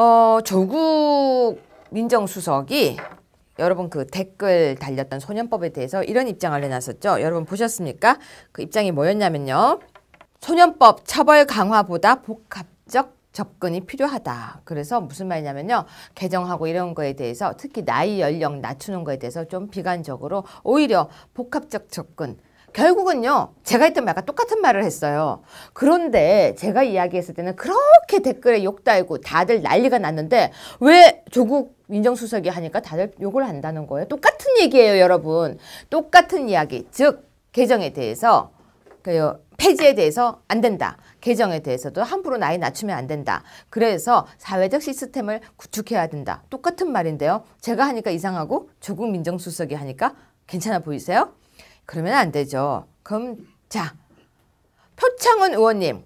어, 조국 민정수석이 여러분 그 댓글 달렸던 소년법에 대해서 이런 입장을 내놨었죠. 여러분 보셨습니까? 그 입장이 뭐였냐면요. 소년법 처벌 강화보다 복합적 접근이 필요하다. 그래서 무슨 말이냐면요. 개정하고 이런 거에 대해서 특히 나이 연령 낮추는 거에 대해서 좀 비관적으로 오히려 복합적 접근 결국은요, 제가 했던 말과 똑같은 말을 했어요. 그런데 제가 이야기했을 때는 그렇게 댓글에 욕 달고 다들 난리가 났는데 왜 조국 민정수석이 하니까 다들 욕을 한다는 거예요. 똑같은 얘기예요, 여러분. 똑같은 이야기. 즉, 개정에 대해서, 그, 폐지에 대해서 안 된다. 개정에 대해서도 함부로 나이 낮추면 안 된다. 그래서 사회적 시스템을 구축해야 된다. 똑같은 말인데요. 제가 하니까 이상하고 조국 민정수석이 하니까 괜찮아 보이세요? 그러면 안 되죠. 그럼 자 표창원 의원님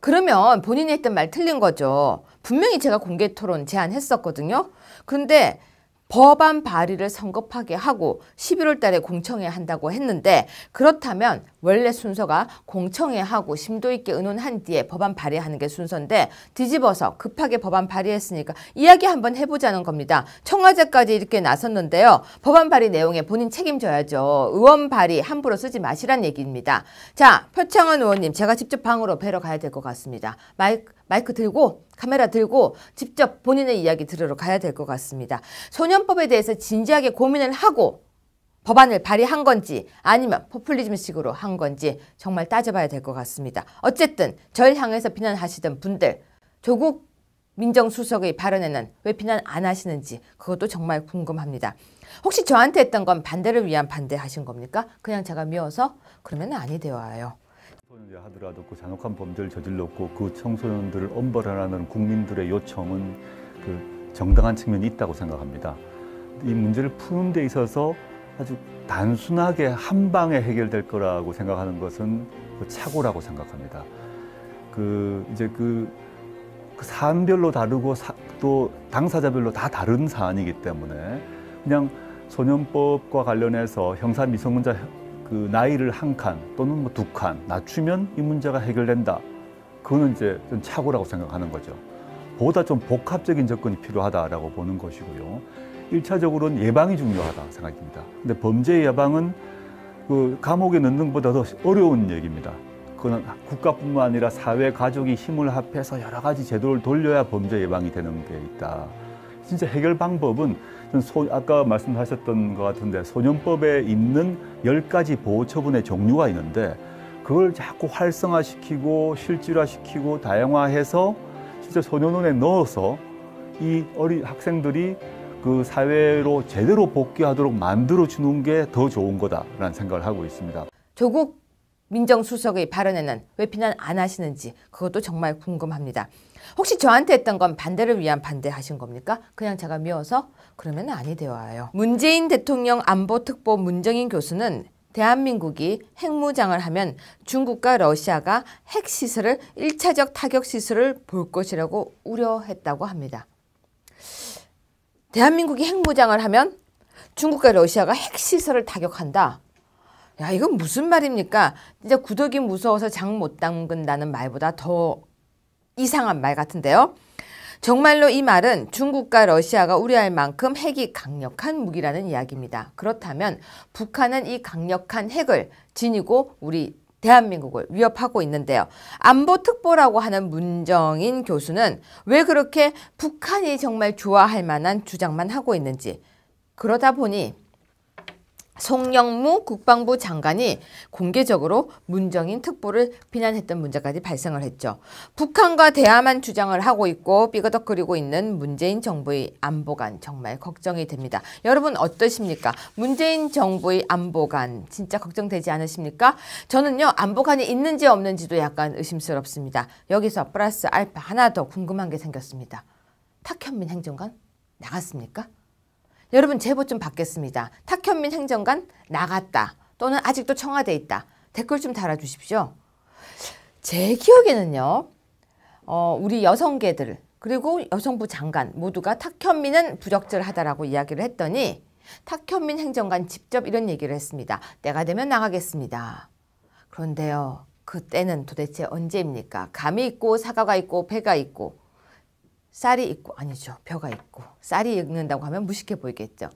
그러면 본인이 했던 말 틀린 거죠. 분명히 제가 공개 토론 제안했었거든요. 그런데 법안 발의를 성급하게 하고 11월 달에 공청회 한다고 했는데 그렇다면 원래 순서가 공청회 하고 심도 있게 의논한 뒤에 법안 발의하는 게 순서인데 뒤집어서 급하게 법안 발의했으니까 이야기 한번 해보자는 겁니다. 청와대까지 이렇게 나섰는데요. 법안 발의 내용에 본인 책임져야죠. 의원 발의 함부로 쓰지 마시란 얘기입니다. 자, 표창원 의원님 제가 직접 방으로 뵈러 가야 될 것 같습니다. 마이크 마이크 들고 카메라 들고 직접 본인의 이야기 들으러 가야 될 것 같습니다. 소년법에 대해서 진지하게 고민을 하고 법안을 발의한 건지 아니면 포퓰리즘식으로 한 건지 정말 따져봐야 될 것 같습니다. 어쨌든 절 향해서 비난하시던 분들 조국 민정수석의 발언에는 왜 비난 안 하시는지 그것도 정말 궁금합니다. 혹시 저한테 했던 건 반대를 위한 반대하신 겁니까? 그냥 제가 미워서? 그러면 아니 되어요. 청소년이 하더라도 그 잔혹한 범죄를 저질렀고 그 청소년들을 엄벌하라는 국민들의 요청은 그 정당한 측면이 있다고 생각합니다. 이 문제를 푸는 데 있어서 아주 단순하게 한 방에 해결될 거라고 생각하는 것은 그 착오라고 생각합니다. 그 이제 그, 그 사안별로 다르고 사, 또 당사자별로 다 다른 사안이기 때문에 그냥 소년법과 관련해서 형사 미성년자 그 나이를 한 칸 또는 뭐 두 칸 낮추면 이 문제가 해결된다. 그거는 이제 좀 착오라고 생각하는 거죠. 보다 좀 복합적인 접근이 필요하다라고 보는 것이고요. 일차적으로는 예방이 중요하다 생각됩니다. 근데 범죄 예방은 그 감옥에 넣는 것보다 더 어려운 얘기입니다. 그건 국가뿐만 아니라 사회, 가족이 힘을 합해서 여러 가지 제도를 돌려야 범죄 예방이 되는 게 있다. 진짜 해결 방법은 소, 아까 말씀하셨던 것 같은데 소년법에 있는 열가지 보호 처분의 종류가 있는데 그걸 자꾸 활성화시키고 실질화시키고 다양화해서 진짜 소년원에 넣어서 이 어린 학생들이 그 사회로 제대로 복귀하도록 만들어 주는 게 더 좋은 거다라는 생각을 하고 있습니다. 조국 민정수석의 발언에는 왜 비난 안 하시는지 그것도 정말 궁금합니다. 혹시 저한테 했던 건 반대를 위한 반대하신 겁니까? 그냥 제가 미워서? 그러면 아니 되어요. 문재인 대통령 안보특보 문정인 교수는 대한민국이 핵무장을 하면 중국과 러시아가 핵시설을 1차적 타격시설을 볼 것이라고 우려했다고 합니다. 대한민국이 핵무장을 하면 중국과 러시아가 핵시설을 타격한다. 야, 이건 무슨 말입니까? 진짜 구더기 무서워서 장 못 담근다는 말보다 더 이상한 말 같은데요. 정말로 이 말은 중국과 러시아가 우려할 만큼 핵이 강력한 무기라는 이야기입니다. 그렇다면 북한은 이 강력한 핵을 지니고 우리 대한민국을 위협하고 있는데요. 안보특보라고 하는 문정인 교수는 왜 그렇게 북한이 정말 좋아할 만한 주장만 하고 있는지 그러다 보니 송영무 국방부 장관이 공개적으로 문정인 특보를 비난했던 문제까지 발생을 했죠. 북한과 대화만 주장을 하고 있고 삐거덕거리고 있는 문재인 정부의 안보관 정말 걱정이 됩니다. 여러분 어떠십니까? 문재인 정부의 안보관 진짜 걱정되지 않으십니까? 저는요 안보관이 있는지 없는지도 약간 의심스럽습니다. 여기서 플러스 알파 하나 더 궁금한 게 생겼습니다. 탁현민 행정관 나갔습니까? 여러분 제보 좀 받겠습니다. 탁현민 행정관 나갔다. 또는 아직도 청와대에 있다. 댓글 좀 달아주십시오. 제 기억에는요. 어, 우리 여성계들 그리고 여성부 장관 모두가 탁현민은 부적절하다라고 이야기를 했더니 탁현민 행정관 직접 이런 얘기를 했습니다. 때가 되면 나가겠습니다. 그런데요. 그 때는 도대체 언제입니까? 감이 있고 사과가 있고 배가 있고 쌀이 있고 아니죠. 벼가 있고 쌀이 익는다고 하면 무식해 보이겠죠.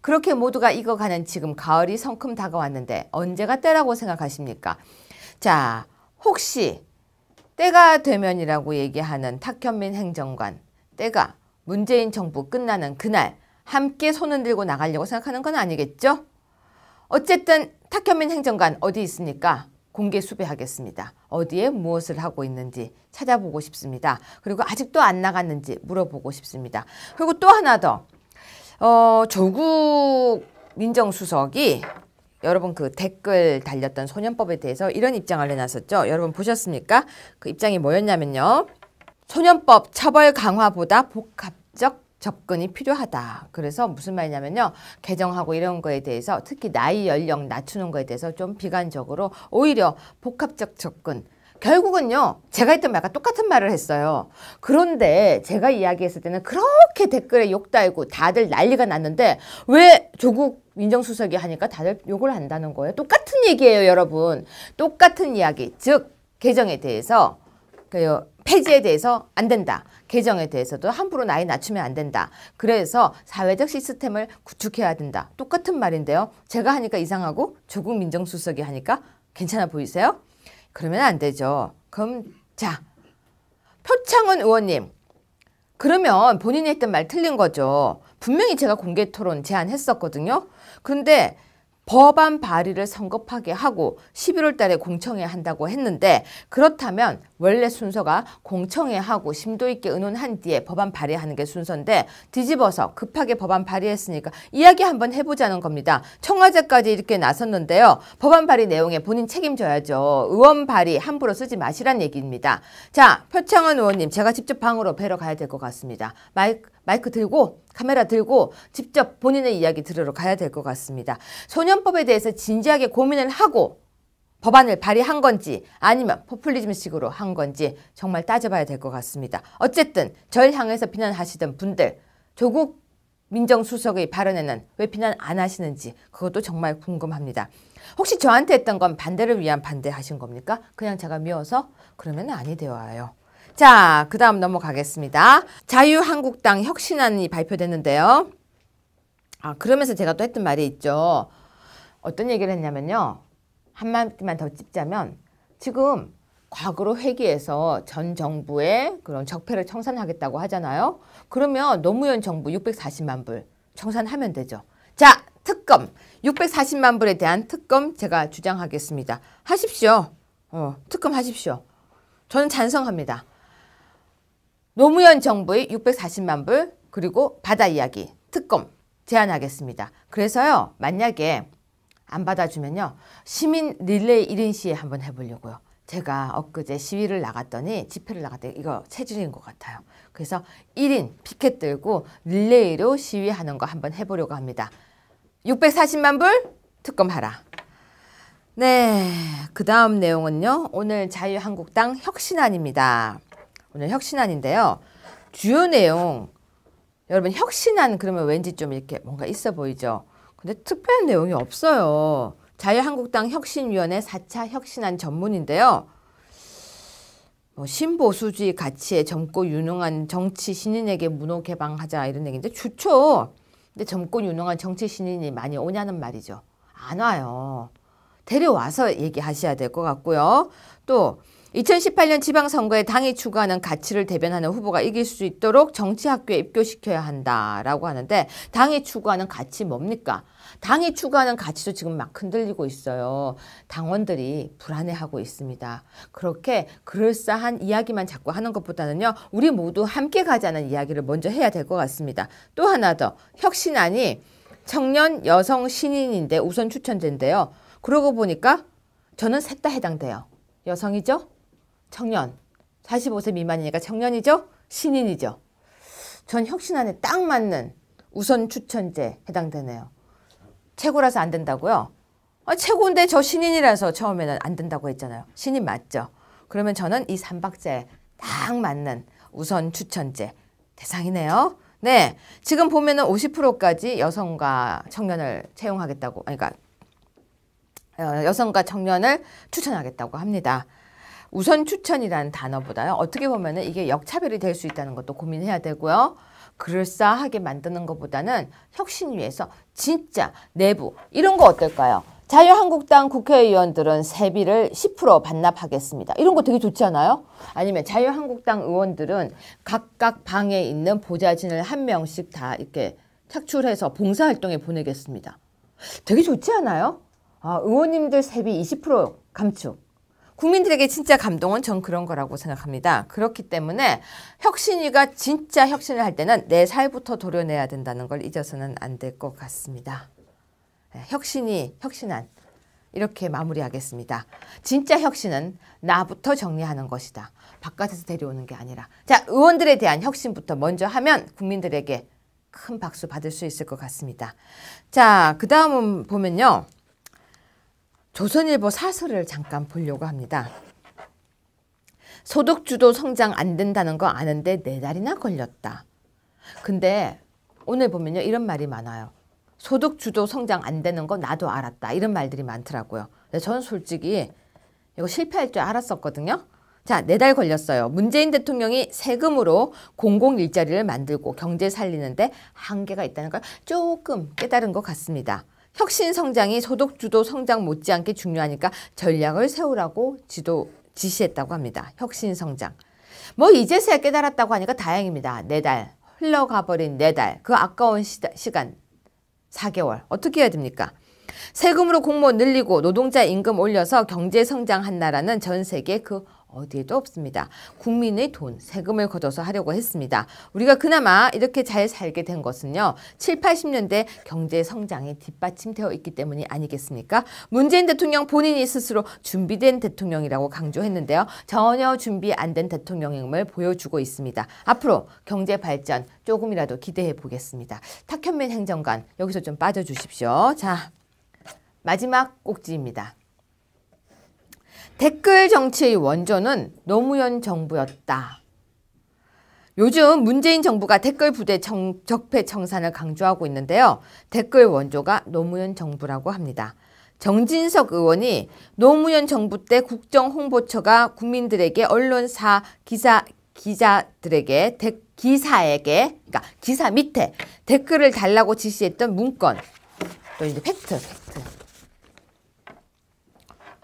그렇게 모두가 익어가는 지금 가을이 성큼 다가왔는데 언제가 때라고 생각하십니까? 자, 혹시 때가 되면이라고 얘기하는 탁현민 행정관 때가 문재인 정부 끝나는 그날 함께 손을 들고 나가려고 생각하는 건 아니겠죠? 어쨌든 탁현민 행정관 어디 있습니까? 공개 수배하겠습니다. 어디에 무엇을 하고 있는지 찾아보고 싶습니다. 그리고 아직도 안 나갔는지 물어보고 싶습니다. 그리고 또 하나 더. 어, 조국 민정수석이 여러분 그 댓글 달렸던 소년법에 대해서 이런 입장을 내놨었죠. 여러분 보셨습니까? 그 입장이 뭐였냐면요. 소년법 처벌 강화보다 복합적 접근이 필요하다. 그래서 무슨 말이냐면요. 개정하고 이런 거에 대해서 특히 나이 연령 낮추는 거에 대해서 좀 비관적으로 오히려 복합적 접근. 결국은요, 제가 했던 말과 똑같은 말을 했어요. 그런데 제가 이야기했을 때는 그렇게 댓글에 욕 달고 다들 난리가 났는데 왜 조국 민정수석이 하니까 다들 욕을 한다는 거예요. 똑같은 얘기예요, 여러분. 똑같은 이야기. 즉, 개정에 대해서, 그, 폐지에 대해서 안 된다. 개정에 대해서도 함부로 나이 낮추면 안 된다. 그래서 사회적 시스템을 구축해야 된다. 똑같은 말인데요. 제가 하니까 이상하고 조국 민정수석이 하니까 괜찮아 보이세요? 그러면 안 되죠. 그럼 자 표창원 의원님 그러면 본인이 했던 말 틀린 거죠. 분명히 제가 공개 토론 제안했었거든요. 그런데 법안 발의를 성급하게 하고 11월 달에 공청회 한다고 했는데 그렇다면 원래 순서가 공청회 하고 심도 있게 의논한 뒤에 법안 발의하는 게 순서인데 뒤집어서 급하게 법안 발의했으니까 이야기 한번 해보자는 겁니다. 청와대까지 이렇게 나섰는데요. 법안 발의 내용에 본인 책임져야죠. 의원 발의 함부로 쓰지 마시란 얘기입니다. 자, 표창원 의원님 제가 직접 방으로 뵈러 가야 될 것 같습니다. 마이크 마이크 들고 카메라 들고 직접 본인의 이야기 들으러 가야 될 것 같습니다. 소년법에 대해서 진지하게 고민을 하고 법안을 발의한 건지 아니면 포퓰리즘식으로 한 건지 정말 따져봐야 될 것 같습니다. 어쨌든 절 향해서 비난하시던 분들 조국 민정수석의 발언에는 왜 비난 안 하시는지 그것도 정말 궁금합니다. 혹시 저한테 했던 건 반대를 위한 반대하신 겁니까? 그냥 제가 미워서? 그러면 아니 되어요. 자, 그 다음 넘어가겠습니다. 자유한국당 혁신안이 발표됐는데요. 아, 그러면서 제가 또 했던 말이 있죠. 어떤 얘기를 했냐면요. 한마디만 더 찝자면 지금 과거로 회귀해서 전 정부의 그런 적폐를 청산하겠다고 하잖아요. 그러면 노무현 정부 640만 불 청산하면 되죠. 자, 특검 640만 불에 대한 특검 제가 주장하겠습니다. 하십시오. 어, 특검 하십시오. 저는 찬성합니다. 노무현 정부의 640만 불 그리고 바다 이야기 특검 제안하겠습니다. 그래서요 만약에 안 받아주면요 시민 릴레이 1인 시위 한번 해보려고요. 제가 엊그제 시위를 나갔더니 집회를 나갔더니 이거 체질인 것 같아요. 그래서 1인 피켓 들고 릴레이로 시위하는 거 한번 해보려고 합니다. 640만 불 특검하라. 네, 그 다음 내용은요. 오늘 자유한국당 혁신안입니다. 오늘 혁신안인데요. 주요 내용 여러분 혁신안 그러면 왠지 좀 이렇게 뭔가 있어 보이죠. 근데 특별한 내용이 없어요. 자유한국당 혁신위원회 4차 혁신안 전문인데요. 뭐 신보수주의 가치에 젊고 유능한 정치 신인에게 문호 개방하자 이런 얘기인데 좋죠. 근데 젊고 유능한 정치 신인이 많이 오냐는 말이죠. 안 와요. 데려와서 얘기하셔야 될 것 같고요. 또 2018년 지방선거에 당이 추구하는 가치를 대변하는 후보가 이길 수 있도록 정치학교에 입교시켜야 한다라고 하는데 당이 추구하는 가치 뭡니까? 당이 추구하는 가치도 지금 막 흔들리고 있어요. 당원들이 불안해하고 있습니다. 그렇게 그럴싸한 이야기만 자꾸 하는 것보다는요. 우리 모두 함께 가자는 이야기를 먼저 해야 될 것 같습니다. 또 하나 더 혁신안이 청년 여성 신인인데 우선 추천된대요. 그러고 보니까 저는 셋 다 해당돼요. 여성이죠? 청년. 45세 미만이니까 청년이죠? 신인이죠? 전 혁신안에 딱 맞는 우선 추천제 해당되네요. 최고라서 안 된다고요? 아, 최고인데 저 신인이라서 처음에는 안 된다고 했잖아요. 신인 맞죠? 그러면 저는 이 3박자에 딱 맞는 우선 추천제 대상이네요. 네. 지금 보면은 50%까지 여성과 청년을 채용하겠다고, 그러니까 어, 여성과 청년을 추천하겠다고 합니다. 우선 추천이라는 단어보다요. 어떻게 보면 이게 역차별이 될 수 있다는 것도 고민해야 되고요. 그럴싸하게 만드는 것보다는 혁신 위해서 진짜 내부 이런 거 어떨까요? 자유한국당 국회의원들은 세비를 10% 반납하겠습니다. 이런 거 되게 좋지 않아요? 아니면 자유한국당 의원들은 각각 방에 있는 보좌진을 한 명씩 다 이렇게 착출해서 봉사활동에 보내겠습니다. 되게 좋지 않아요? 아, 의원님들 세비 20% 감축. 국민들에게 진짜 감동은 전 그런 거라고 생각합니다. 그렇기 때문에 혁신위가 진짜 혁신을 할 때는 내 살부터 도려내야 된다는 걸 잊어서는 안 될 것 같습니다. 네, 혁신이 혁신한 이렇게 마무리하겠습니다. 진짜 혁신은 나부터 정리하는 것이다. 바깥에서 데려오는 게 아니라 자 의원들에 대한 혁신부터 먼저 하면 국민들에게 큰 박수 받을 수 있을 것 같습니다. 자, 그 다음은 보면요. 조선일보 사설을 잠깐 보려고 합니다. 소득주도 성장 안 된다는 거 아는데 네 달이나 걸렸다. 근데 오늘 보면요. 이런 말이 많아요. 소득주도 성장 안 되는 거 나도 알았다. 이런 말들이 많더라고요. 저는 솔직히 이거 실패할 줄 알았었거든요. 자, 네 달 걸렸어요. 문재인 대통령이 세금으로 공공 일자리를 만들고 경제 살리는데 한계가 있다는 걸 조금 깨달은 것 같습니다. 혁신 성장이 소득 주도 성장 못지않게 중요하니까 전략을 세우라고 지도 지시했다고 합니다. 혁신 성장. 뭐 이제서야 깨달았다고 하니까 다행입니다. 네 달. 흘러가 버린 네 달. 그 아까운 시간 4개월. 어떻게 해야 됩니까? 세금으로 공무원 늘리고 노동자 임금 올려서 경제 성장한 나라는 전 세계 그 어디에도 없습니다. 국민의 돈, 세금을 걷어서 하려고 했습니다. 우리가 그나마 이렇게 잘 살게 된 것은요. 7, 80년대 경제 성장이 뒷받침되어 있기 때문이 아니겠습니까? 문재인 대통령 본인이 스스로 준비된 대통령이라고 강조했는데요. 전혀 준비 안 된 대통령임을 보여주고 있습니다. 앞으로 경제 발전 조금이라도 기대해 보겠습니다. 탁현민 행정관 여기서 좀 빠져주십시오. 자, 마지막 꼭지입니다. 댓글 정치의 원조는 노무현 정부였다. 요즘 문재인 정부가 댓글 부대 청, 적폐 청산을 강조하고 있는데요. 댓글 원조가 노무현 정부라고 합니다. 정진석 의원이 노무현 정부 때 국정 홍보처가 국민들에게 언론사 기사 기자들에게 대, 기사에게 그러니까 기사 밑에 댓글을 달라고 지시했던 문건 또 이제 팩트 팩트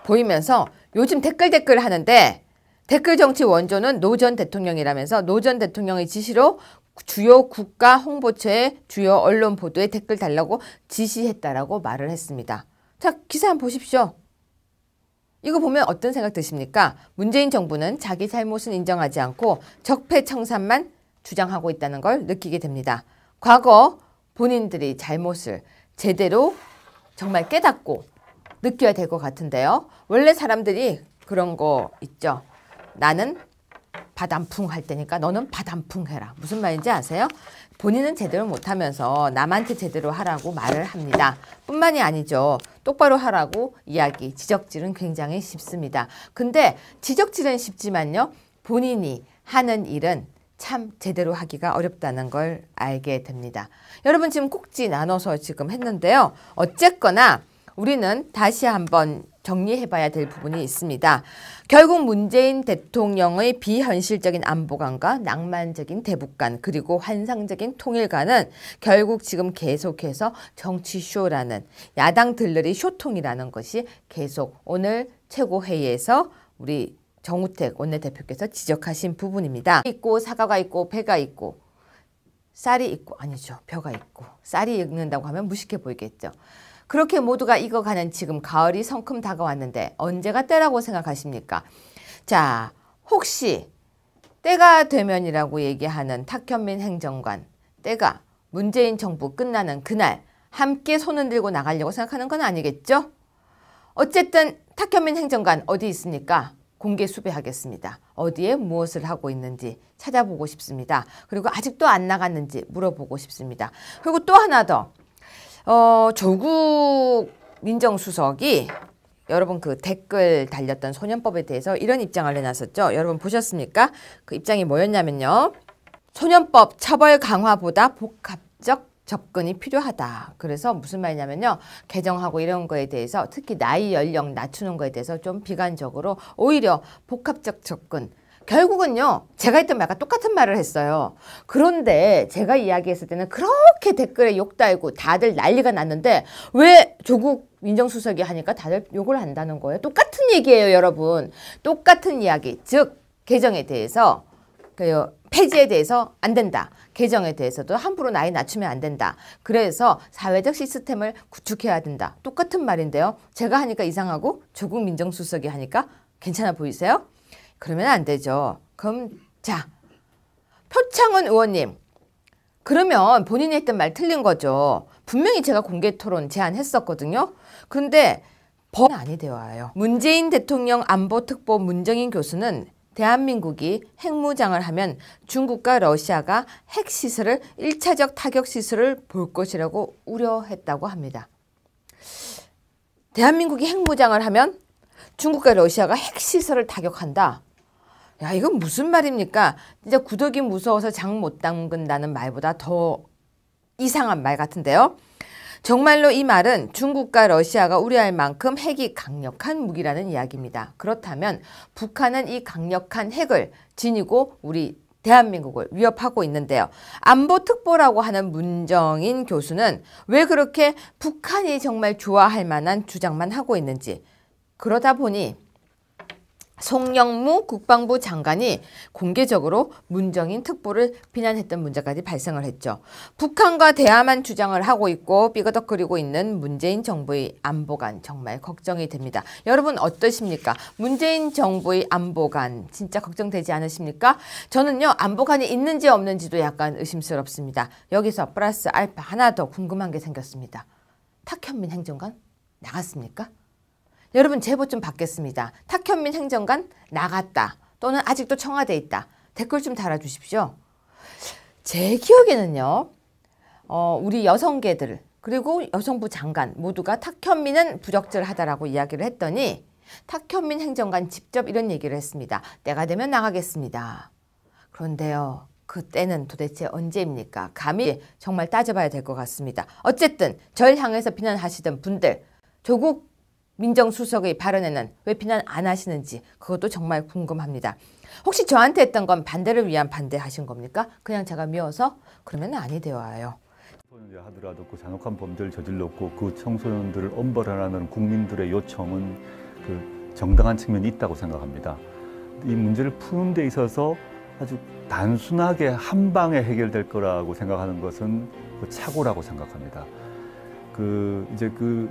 보이면서 요즘 댓글 댓글 하는데 댓글 정치 원조는 노 전 대통령이라면서 노 전 대통령의 지시로 주요 국가 홍보처에 주요 언론 보도에 댓글 달라고 지시했다라고 말을 했습니다. 자, 기사 한번 보십시오. 이거 보면 어떤 생각 드십니까? 문재인 정부는 자기 잘못은 인정하지 않고 적폐청산만 주장하고 있다는 걸 느끼게 됩니다. 과거 본인들이 잘못을 제대로 정말 깨닫고 느껴야 될 것 같은데요. 원래 사람들이 그런 거 있죠. 나는 바람풍 할 때니까 너는 바람풍 해라. 무슨 말인지 아세요? 본인은 제대로 못하면서 남한테 제대로 하라고 말을 합니다. 뿐만이 아니죠. 똑바로 하라고 이야기, 지적질은 굉장히 쉽습니다. 근데 지적질은 쉽지만요. 본인이 하는 일은 참 제대로 하기가 어렵다는 걸 알게 됩니다. 여러분 지금 꼭지 나눠서 지금 했는데요. 어쨌거나 우리는 다시 한번 정리해봐야 될 부분이 있습니다. 결국 문재인 대통령의 비현실적인 안보관과 낭만적인 대북관 그리고 환상적인 통일관은 결국 지금 계속해서 정치쇼라는 야당 들러리 쇼통이라는 것이 계속 오늘 최고회의에서 우리 정우택 원내대표께서 지적하신 부분입니다. 있고 사과가 있고 배가 있고 쌀이 있고 아니죠. 벼가 있고 쌀이 익는다고 하면 무식해 보이겠죠. 그렇게 모두가 익어가는 지금 가을이 성큼 다가왔는데 언제가 때라고 생각하십니까? 자, 혹시 때가 되면이라고 얘기하는 탁현민 행정관, 때가 문재인 정부 끝나는 그날 함께 손을 들고 나가려고 생각하는 건 아니겠죠? 어쨌든 탁현민 행정관 어디 있습니까? 공개 수배하겠습니다. 어디에 무엇을 하고 있는지 찾아보고 싶습니다. 그리고 아직도 안 나갔는지 물어보고 싶습니다. 그리고 또 하나 더 어, 조국 민정수석이 여러분 그 댓글 달렸던 소년법에 대해서 이런 입장을 내놨었죠. 여러분 보셨습니까? 그 입장이 뭐였냐면요. 소년법 처벌 강화보다 복합적 접근이 필요하다. 그래서 무슨 말이냐면요. 개정하고 이런 거에 대해서 특히 나이 연령 낮추는 거에 대해서 좀 비관적으로 오히려 복합적 접근 결국은요, 제가 했던 말과 똑같은 말을 했어요. 그런데 제가 이야기했을 때는 그렇게 댓글에 욕 달고 다들 난리가 났는데 왜 조국 민정수석이 하니까 다들 욕을 한다는 거예요. 똑같은 얘기예요, 여러분. 똑같은 이야기. 즉, 개정에 대해서, 그, 폐지에 대해서 안 된다. 개정에 대해서도 함부로 나이 낮추면 안 된다. 그래서 사회적 시스템을 구축해야 된다. 똑같은 말인데요. 제가 하니까 이상하고 조국 민정수석이 하니까 괜찮아 보이세요? 그러면 안 되죠. 그럼 자 표창원 의원님 그러면 본인이 했던 말 틀린 거죠. 분명히 제가 공개 토론 제안했었거든요. 그런데 법 아니 되어요. 문재인 대통령 안보특보 문정인 교수는 대한민국이 핵무장을 하면 중국과 러시아가 핵시설을 1차적 타격 시설을 볼 것이라고 우려했다고 합니다. 대한민국이 핵무장을 하면 중국과 러시아가 핵시설을 타격한다. 야, 이건 무슨 말입니까? 진짜 구더기 무서워서 장 못 담근다는 말보다 더 이상한 말 같은데요. 정말로 이 말은 중국과 러시아가 우려할 만큼 핵이 강력한 무기라는 이야기입니다. 그렇다면 북한은 이 강력한 핵을 지니고 우리 대한민국을 위협하고 있는데요. 안보특보라고 하는 문정인 교수는 왜 그렇게 북한이 정말 좋아할 만한 주장만 하고 있는지 그러다 보니 송영무 국방부 장관이 공개적으로 문정인 특보를 비난했던 문제까지 발생을 했죠. 북한과 대화만 주장을 하고 있고 삐거덕거리고 있는 문재인 정부의 안보관 정말 걱정이 됩니다. 여러분 어떠십니까? 문재인 정부의 안보관 진짜 걱정되지 않으십니까? 저는요 안보관이 있는지 없는지도 약간 의심스럽습니다. 여기서 플러스 알파 하나 더 궁금한 게 생겼습니다. 탁현민 행정관 나갔습니까? 여러분 제보 좀 받겠습니다. 탁현민 행정관 나갔다 또는 아직도 청와대에 있다. 댓글 좀 달아주십시오. 제 기억에는요. 어, 우리 여성계들 그리고 여성부 장관 모두가 탁현민은 부적절하다라고 이야기를 했더니 탁현민 행정관 직접 이런 얘기를 했습니다. 때가 되면 나가겠습니다. 그런데요. 그 때는 도대체 언제입니까? 감히 정말 따져봐야 될 것 같습니다. 어쨌든 절 향해서 비난하시던 분들 조국 민정수석의 발언에는 왜 비난 안 하시는지 그것도 정말 궁금합니다. 혹시 저한테 했던 건 반대를 위한 반대하신 겁니까? 그냥 제가 미워서? 그러면 아니 되어요. 청소년이 하더라도 그 잔혹한 범죄를 저질렀고 그 청소년들을 엄벌하라는 국민들의 요청은 그 정당한 측면이 있다고 생각합니다. 이 문제를 푸는 데 있어서 아주 단순하게 한 방에 해결될 거라고 생각하는 것은 그 착오라고 생각합니다. 그 이제 그,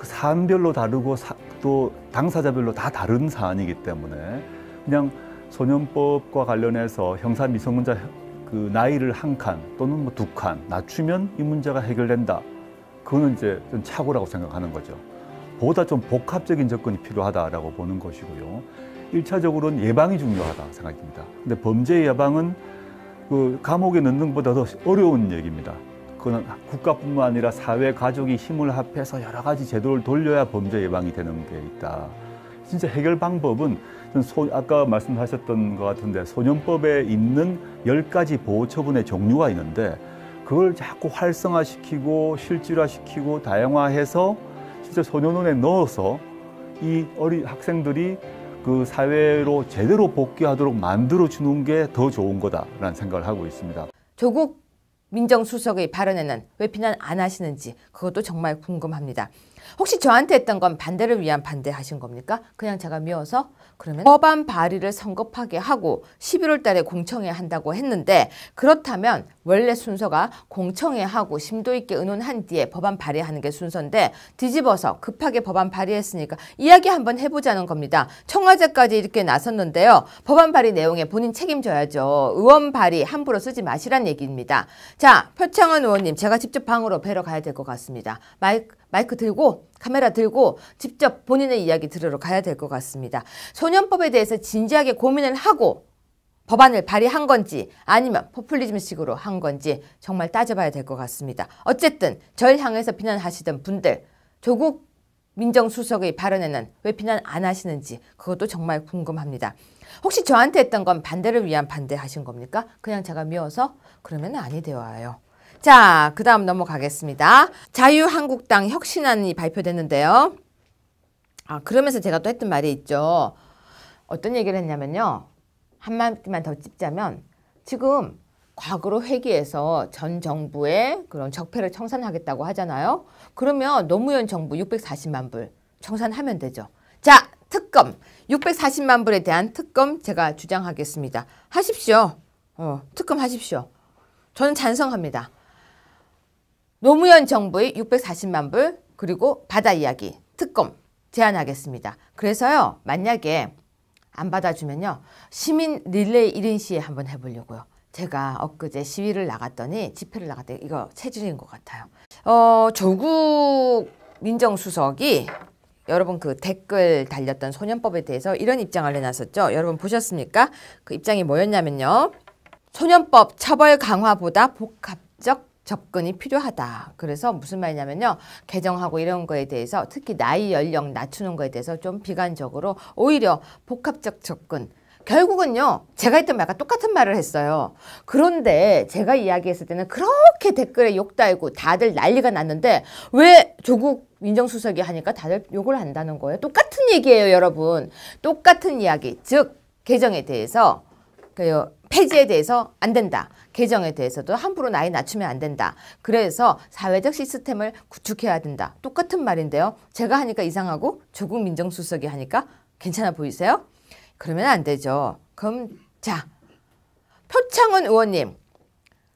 그 사안별로 다르고 사, 또 당사자별로 다 다른 사안이기 때문에 그냥 소년법과 관련해서 형사 미성년자 그 나이를 한 칸 또는 뭐 두 칸 낮추면 이 문제가 해결된다. 그거는 이제 좀 착오라고 생각하는 거죠. 보다 좀 복합적인 접근이 필요하다라고 보는 것이고요. 일차적으로는 예방이 중요하다 생각됩니다. 근데 범죄 예방은 그 감옥에 넣는 것보다 더 어려운 얘기입니다. 그건 국가뿐만 아니라 사회, 가족이 힘을 합해서 여러 가지 제도를 돌려야 범죄 예방이 되는 게 있다. 진짜 해결 방법은 소, 아까 말씀하셨던 것 같은데 소년법에 있는 열 가지 보호 처분의 종류가 있는데 그걸 자꾸 활성화시키고 실질화시키고 다양화해서 진짜 소년원에 넣어서 이 어린 학생들이 그 사회로 제대로 복귀하도록 만들어 주는 게 더 좋은 거다라는 생각을 하고 있습니다. 조국 민정수석의 발언에는 왜 비난 안 하시는지 그것도 정말 궁금합니다. 혹시 저한테 했던 건 반대를 위한 반대하신 겁니까? 그냥 제가 미워서? 그러면 법안 발의를 성급하게 하고 11월 달에 공청회 한다고 했는데 그렇다면 원래 순서가 공청회 하고 심도 있게 의논한 뒤에 법안 발의하는 게 순서인데 뒤집어서 급하게 법안 발의했으니까 이야기 한번 해보자는 겁니다. 청와대까지 이렇게 나섰는데요. 법안 발의 내용에 본인 책임져야죠. 의원 발의 함부로 쓰지 마시란 얘기입니다. 자, 표창원 의원님 제가 직접 방으로 뵈러 가야 될 것 같습니다. 마이크 마이크 들고 카메라 들고 직접 본인의 이야기 들으러 가야 될 것 같습니다. 소년법에 대해서 진지하게 고민을 하고 법안을 발의한 건지 아니면 포퓰리즘식으로 한 건지 정말 따져봐야 될 것 같습니다. 어쨌든 절 향해서 비난하시던 분들 조국 민정수석의 발언에는 왜 비난 안 하시는지 그것도 정말 궁금합니다. 혹시 저한테 했던 건 반대를 위한 반대하신 겁니까? 그냥 제가 미워서? 그러면 아니 되어요. 자, 그 다음 넘어가겠습니다. 자유한국당 혁신안이 발표됐는데요. 아, 그러면서 제가 또 했던 말이 있죠. 어떤 얘기를 했냐면요. 한마디만 더 찝자면 지금 과거로 회귀해서 전 정부의 그런 적폐를 청산하겠다고 하잖아요. 그러면 노무현 정부 640만 불 청산하면 되죠. 자, 특검 640만 불에 대한 특검 제가 주장하겠습니다. 하십시오. 어, 특검 하십시오. 저는 찬성합니다. 노무현 정부의 640만 불 그리고 바다 이야기 특검 제안하겠습니다. 그래서요. 만약에 안 받아주면요. 시민 릴레이 1인 시위 한번 해보려고요. 제가 엊그제 시위를 나갔더니 집회를 나갔더니 이거 체질인 것 같아요. 어, 조국 민정수석이 여러분 그 댓글 달렸던 소년법에 대해서 이런 입장을 내놨었죠. 여러분 보셨습니까? 그 입장이 뭐였냐면요. 소년법 처벌 강화보다 복합적 접근이 필요하다. 그래서 무슨 말이냐면요. 개정하고 이런 거에 대해서 특히 나이 연령 낮추는 거에 대해서 좀 비관적으로 오히려 복합적 접근 결국은요, 제가 했던 말과 똑같은 말을 했어요. 그런데 제가 이야기했을 때는 그렇게 댓글에 욕 달고 다들 난리가 났는데 왜 조국 민정수석이 하니까 다들 욕을 한다는 거예요. 똑같은 얘기예요, 여러분. 똑같은 이야기. 즉, 개정에 대해서, 그, 폐지에 대해서 안 된다. 개정에 대해서도 함부로 나이 낮추면 안 된다. 그래서 사회적 시스템을 구축해야 된다. 똑같은 말인데요. 제가 하니까 이상하고 조국 민정수석이 하니까 괜찮아 보이세요? 그러면 안 되죠. 그럼 자 표창원 의원님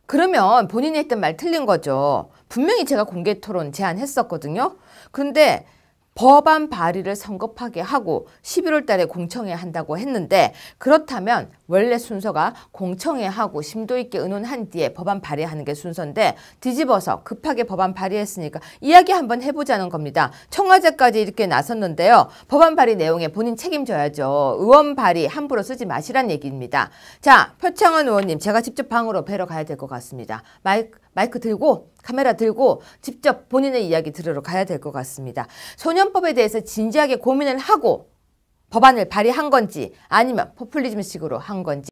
그러면 본인이 했던 말 틀린 거죠. 분명히 제가 공개 토론 제안했었거든요. 그런데 법안 발의를 성급하게 하고 11월 달에 공청회 한다고 했는데 그렇다면 원래 순서가 공청회 하고 심도 있게 의논한 뒤에 법안 발의하는 게 순서인데 뒤집어서 급하게 법안 발의했으니까 이야기 한번 해보자는 겁니다. 청와대까지 이렇게 나섰는데요. 법안 발의 내용에 본인 책임져야죠. 의원 발의 함부로 쓰지 마시란 얘기입니다. 자, 표창원 의원님 제가 직접 방으로 뵈러 가야 될 것 같습니다. 마이크 마이크 들고 카메라 들고 직접 본인의 이야기 들으러 가야 될 것 같습니다. 소년법에 대해서 진지하게 고민을 하고 법안을 발의한 건지 아니면 포퓰리즘식으로 한 건지